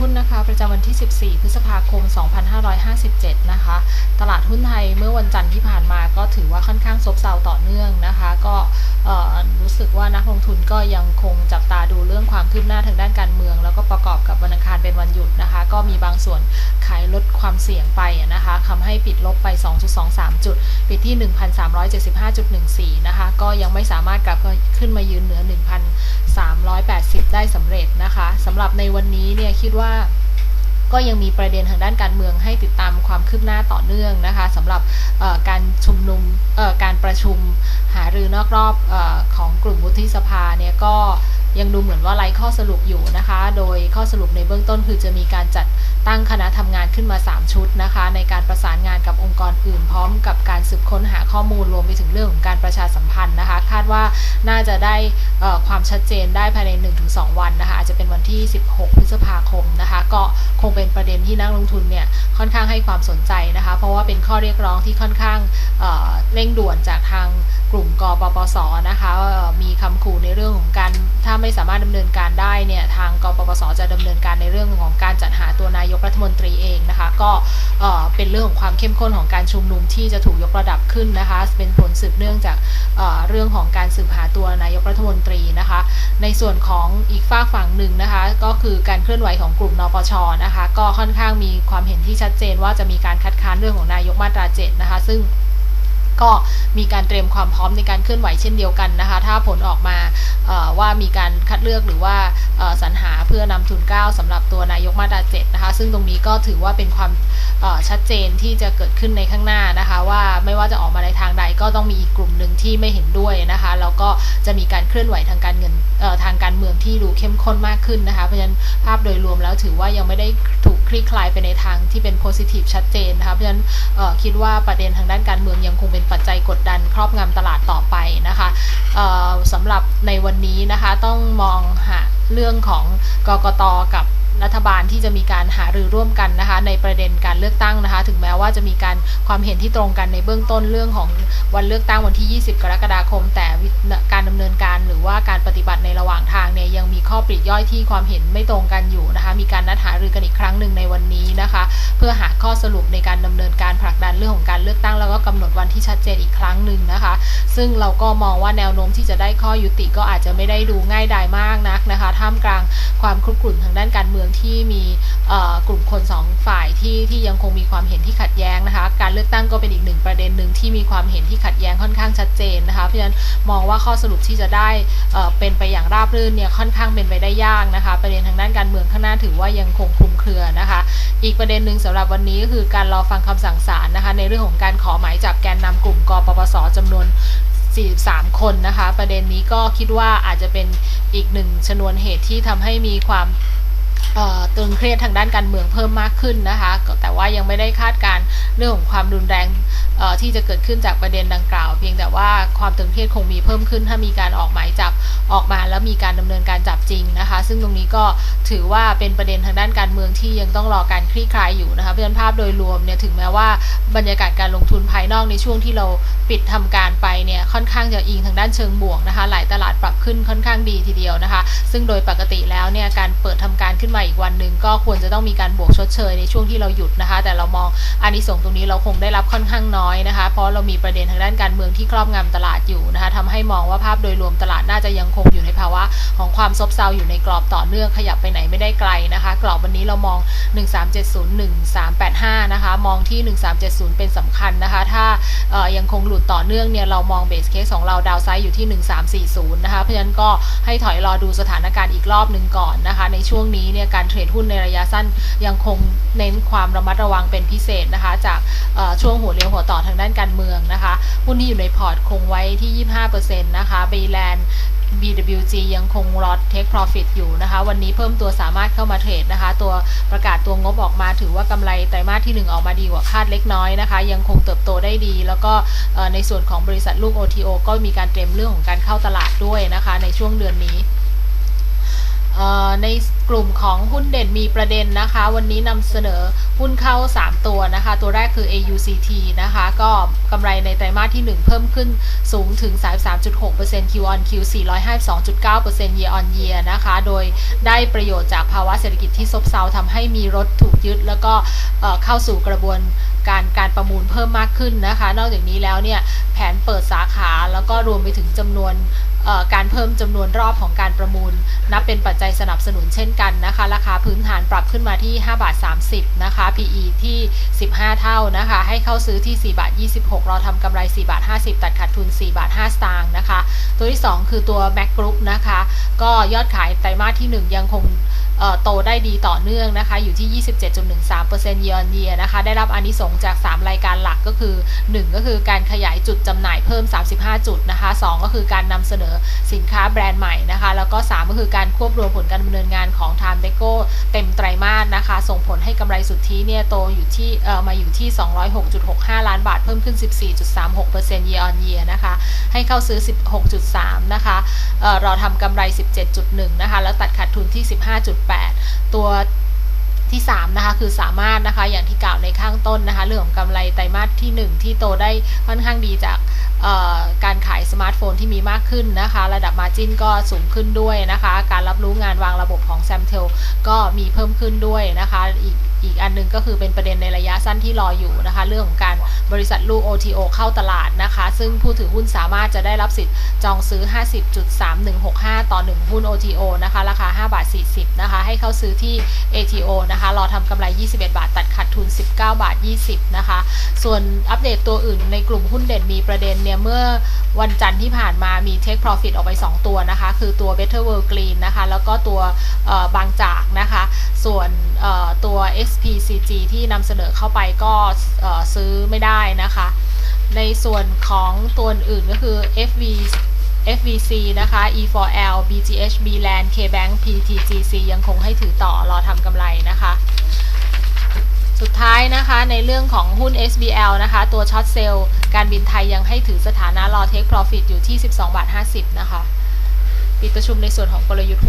หุ้นนะคะ ประจำวันที่ 14 พฤษภาคม 2557 นะคะ ตลาดหุ้นไทยเมื่อวันจันทร์ที่ผ่านมาก็ถือว่าค่อนข้างซบเซาต่อเนื่องนะคะ ก็รู้สึกว่านักลงทุนก็ยังคงจับตาดูเรื่องความคืบหน้าทางด้านการเมือง แล้วก็ประกอบกับวันอังคารเป็นวันหยุดนะคะ ก็มีบางส่วนขายลดความเสี่ยงไปนะคะทำให้ปิดลบไป 2.23 จุด ปิดที่ 1,375.14 นะคะ ก็ยังไม่สามารถกลับขึ้นมายืนเหนือ1,380 ได้สำเร็จนะคะสำหรับในวันนี้เนี่ยคิดว่าก็ยังมีประเด็นทางด้านการเมืองให้ติดตามความคืบหน้าต่อเนื่องนะคะสำหรับการชุมนุมการประชุมหารือนอกรอบอของกลุ่มวุฒิสภาเนี่ยก็ยังดูเหมือนว่าไร้ข้อสรุปอยู่นะคะ โดยข้อสรุปในเบื้องต้นคือจะมีการจัด ตั้งคณะทำงานขึ้นมา 3 ชุดนะคะ ในการประสานงานกับองค์กรอื่น พร้อมกับการสืบค้นหาข้อมูลรวมไปถึงเรื่องของการประชาสัมพันธ์นะคะ คาดว่าน่าจะได้ความชัดเจนได้ภายใน 1-2 วันนะคะอาจจะเป็นวันที่ 16 พฤษภาคมนะคะ ก็คงเป็นประเด็นที่นักลงทุนเนี่ยค่อนข้างให้ความสนใจนะคะ เพราะว่าเป็นข้อเรียกร้องที่ค่อนข้างเเร่งด่วนจากทาง กลุ่มกปปสนะคะมีคำขู่ในเรื่องของการถ้าไม่สามารถดำเนินการได้เนี่ยทางกปปสจะดำเนินการในเรื่องของการจัดหาตัวนายกรัฐมนตรีเองนะคะก็เป็นเรื่องของความเข้มข้นของการชุมนุมที่จะถูกยกระดับขึ้นนะคะเป็นผลสืบเนื่องจากเรื่องของการสืบหาตัวนายกรัฐมนตรีนะคะในส่วนของอีกฝากฝั่งหนึ่งนะคะก็คือการเคลื่อนไหวของกลุ่มนปชนะคะก็ค่อนข้างมีความเห็นที่ชัดเจนว่าจะมีการคัดค้านเรื่องของนายกมาตราเจ็ดนะคะซึ่ง ก็มีการเตรียมความพร้อมในการเคลื่อนไหวเช่นเดียวกันนะคะ ถ้าผลออกมาว่ามีการคัดเลือกหรือว่าสรรหาเพื่อนำทุนเก้าสำหรับตัวนายกมาตราเจ็ดนะคะ ซึ่งตรงนี้ก็ถือว่าเป็นความชัดเจนที่จะเกิดขึ้นในข้างหน้านะคะ ว่าไม่ว่าจะออกมาในทางใดก็ต้องมีอีกกลุ่มหนึ่งที่ไม่เห็นด้วยนะคะแล้วก็จะมีการเคลื่อนไหวทางการเงินทางการเมืองที่ดูเข้มข้นมากขึ้นนะคะเพราะฉะนั้นภาพโดยรวมแล้วถือว่ายังไม่ได้ถูกคลี่คลายไปในทางที่เป็น positive ชัดเจนนะคะเพราะฉะนั้นคิดว่าประเด็นทางด้านการเมืองยังคงเป็นปัจจัยกดดันครอบงำตลาดต่อไปนะคะสำหรับในวันนี้นะคะต้องมองหาเรื่องของกกตกับ รัฐบาลที่จะมีการหารือร่วมกันนะคะในประเด็นการเลือกตั้งนะคะ ถึงแม้ว่าจะมีการความเห็นที่ตรงกันในเบื้องต้นเรื่องของวันเลือกตั้งวันที่ 20 กรกฎาคม แต่การดำเนินการหรือว่าการปฏิบัติในระหว่างทางเนี่ยยังมีข้อปลีกย่อยที่ความเห็นไม่ตรงกันอยู่นะคะ มีการนัดหารือกันอีกครั้งหนึ่งในวันนี้นะคะ เพื่อหาข้อสรุปในการดำเนินการผลักดันเรื่องของการเลือกตั้ง แล้วก็กำหนดวันที่ชัดเจนอีกครั้งหนึ่งนะคะ ซึ่งเราก็มองว่าแนวโน้มที่จะได้ข้อยุติก็อาจจะไม่ได้ดูง่ายดายมากนักนะคะ ท่ามกลาง ความครุกรุ่นทางด้านการเมืองที่มีกลุ่มคนสองฝ่ายที่ที่ยังคงมีความเห็นที่ขัดแย้งนะคะ การเลือกตั้งก็เป็นอีกหนึ่งประเด็นหนึ่งที่มีความเห็นที่ขัดแย้งค่อนข้างชัดเจนนะคะ เพราะฉะนั้นมองว่าข้อสรุปที่จะได้เป็นไปอย่างราบรื่นเนี่ยค่อนข้างเป็นไปได้ยากนะคะ ประเด็นทางด้านการเมืองข้างหน้าถือว่ายังคงคลุมเครือนะคะ อีกประเด็นหนึ่งสำหรับวันนี้ก็คือการรอฟังคำสั่งศาลนะคะ ในเรื่องของการขอหมายจับแกนนำกลุ่มกปปสจำนวน 43 คนนะคะ ประเด็นนี้ก็คิดว่าอาจจะเป็นอีกหนึ่งชนวนเหตุที่ทำให้มีความตึงเครียดทางด้านการเมืองเพิ่มมากขึ้นนะคะ แต่ว่ายังไม่ได้คาดการณ์เรื่องของความรุนแรงที่จะเกิดขึ้นจากประเด็นดังกล่าว เพียงแต่ว่า ความตึงเครียดคงมีเพิ่มขึ้น ถ้ามีการออกหมายจับออกมาแล้วมีการดำเนินการจับจริงนะคะ ซึ่งตรงนี้ก็ถือว่าเป็นประเด็นทางด้านการเมืองที่ยังต้องรอการคลี่คลายอยู่นะคะเพราะฉะนั้นภาพโดยรวมเนี่ยถึงแม้ว่าบรรยากาศการลงทุนภายนอกในช่วงที่เราปิดทำการไปเนี่ยค่อนข้างจะอิงทางด้านเชิงบวกนะคะ หลายตลาดปรับขึ้นค่อนข้างดีทีเดียวนะคะ ซึ่งโดยปกติแล้วเนี่ยการเปิดทำการขึ้นมาอีกวันหนึ่งก็ควรจะต้องมีการบวกชดเชยในช่วงที่เราหยุดนะคะ แต่เรามองอานิสงส์ตรงนี้เราคงได้รับค่อนข้างน้อยนะคะ เพราะเรามีประเด็นทางด้านการเมืองที่ครอบงำตลาดอยู่นะคะทำให้มองว่าภาพโดยรวมตลาดน่าจะยังคงอยู่ในภาวะของความซบเซาอยู่ในกรอบต่อเนื่องขยับไปไหนไม่ได้ไกลนะคะ กรอบวันนี้เรามอง 13701385 นะคะ มองที่ 1370 เป็นสำคัญนะคะ ถ้ายังคงหลุดต่อเนื่องเนี่ย เรามองเบสเคสของเราดาวไซด์อยู่ที่ 1340 นะคะ เพราะฉะนั้นก็ให้ถอยรอดูสถานการณ์อีกรอบหนึ่งก่อนนะคะ ในช่วงนี้เนี่ย การเทรดหุ้นในระยะสั้นยังคงเน้นความระมัดระวังเป็นพิเศษนะคะ จากช่วงหัวเรียวหัวต่อทางด้านการเมืองนะคะ หุ้นที่อยู่ในพอร์ตคงไว้ที่ 25%นะคะเบแลน BWG ยังคงรอ take profit อยู่นะคะ วันนี้เพิ่มตัวสามารถเข้ามาเทรดนะคะ ตัวประกาศตัวงบออกมาถือว่ากำไรไตรมาสที่ 1 ออกมาดีกว่าคาดเล็กน้อยนะคะ ยังคงเติบโตได้ดี แล้วก็ในส่วนของบริษัทลูก OTO ก็มีการเตรียมเรื่องของการเข้าตลาดด้วยนะคะ ในช่วงเดือนนี้ ในกลุ่มของหุ้นเด่นมีประเด็นนะคะ วันนี้นำเสนอหุ้นเข้า 3 ตัวนะคะ ตัวแรกคือ AUCT นะคะ ก็กำไรในไตรมาสที่ 1 เพิ่มขึ้นสูงถึง 33.6% Q on Q 452.9% Year on Year นะคะ โดยได้ประโยชน์จากภาวะเศรษฐกิจที่ซบเซาทำให้มีรถถูกยึด แล้วก็เข้าสู่กระบวนการการประมูลเพิ่มมากขึ้นนะคะ นอกจากนี้แล้วเนี่ยแผนเปิดสาขาแล้วก็รวมไปถึงจำนวน การเพิ่มจำนวนรอบของการประมูล นับเป็นปัจจัยสนับสนุนเช่นกันนะคะ ราคาพื้นฐานปรับขึ้นมาที่ 5 บาท 30 นะคะ PE ที่ 15 เท่านะคะ ให้เข้าซื้อที่ 4 บาท 26 เราทำกำไร 4 บาท 50 ตัดขาดทุน 4 บาท 5 สตางค์นะคะ ตัวที่ 2 คือตัว Mac Group นะคะ ก็ยอดขายไตรมาสที่ 1 ยังคง โตได้ดีต่อเนื่องนะคะ อยู่ที่ 27.13% year on year นะคะ ได้รับอานิสงส์จาก 3 รายการหลักก็คือ 1 ก็คือการขยายจุดจำหน่ายเพิ่ม 35 จุดนะคะ 2 ก็คือการนำเสนอสินค้าแบรนด์ใหม่นะคะ แล้วก็ 3 ก็คือการควบรวมผลการดำเนินงานของ Time Deco เต็มไตรมาสนะคะ ส่งผลให้กำไรสุทธิเนี่ยโตอยู่ที่เออมาอยู่ที่ 206.65 ล้านบาท เพิ่มขึ้น 14.36% year on year นะคะ ให้เข้าซื้อ 16.3 นะคะเออเราทำกำไร 17.1 นะคะ แล้วตัดขาดทุนที่ 15.8ตัวที่ 3 นะคะ คือสามารถนะคะอย่างที่กล่าวในข้างต้นนะคะ เรื่องของกำไรไตรมาสที่ 1 ที่โตได้ค่อนข้างดีจากการขายสมาร์ทโฟนที่มีมากขึ้นนะคะ ระดับมาจินก็สูงขึ้นด้วยนะคะ การรับรู้งานวางระบบของแซมเทลก็มีเพิ่มขึ้นด้วยนะคะอีก อีกอันหนึงก็คือเป็นประเด็นในระยะสั้นที่รออยู่นะคะ เรื่องของการบริษัทลูก OTO เข้าตลาดนะคะ ซึ่งผู้ถือหุ้นสามารถจะได้รับสิทธิ์จองซื้อ 50.3165 ต่อ 1 หุ้น OTO นะคะ ราคา 5 บาท 40 นะคะ ให้เข้าซื้อที่ ATO นะคะ รอทำกำไร 21บาทาดทุน19บาท 20 นะคะ ส่วนอัปเดตตัวอื่นในกลุ่มหุ้นเด่นมีประเด็นเนี่ย เมื่อวันจันทร์ที่ผ่านมามี Take Profit ออกไป 2 ตัวนะคะ คือตัว Better World Green นะคะ แล้วก็ตัวบางจากนะคะ ส่วนตัว XPCG ที่นำเสนอเข้าไปก็ซื้อไม่ได้นะคะ ในส่วนของตัวอื่นก็คือ FV FVC นะคะ E4L BGH Bland KBank PTGC ยังคงให้ถือต่อรอทำกำไรนะคะ สุดท้ายนะคะในเรื่องของหุ้น SBL นะคะ ตัวช็อตเซลล์การบินไทยยังให้ถือสถานะรอเทค Profit อยู่ที่ 12 บาท 50 นะคะ ปิดประชุมในส่วนของกลยุทธ์หุ้น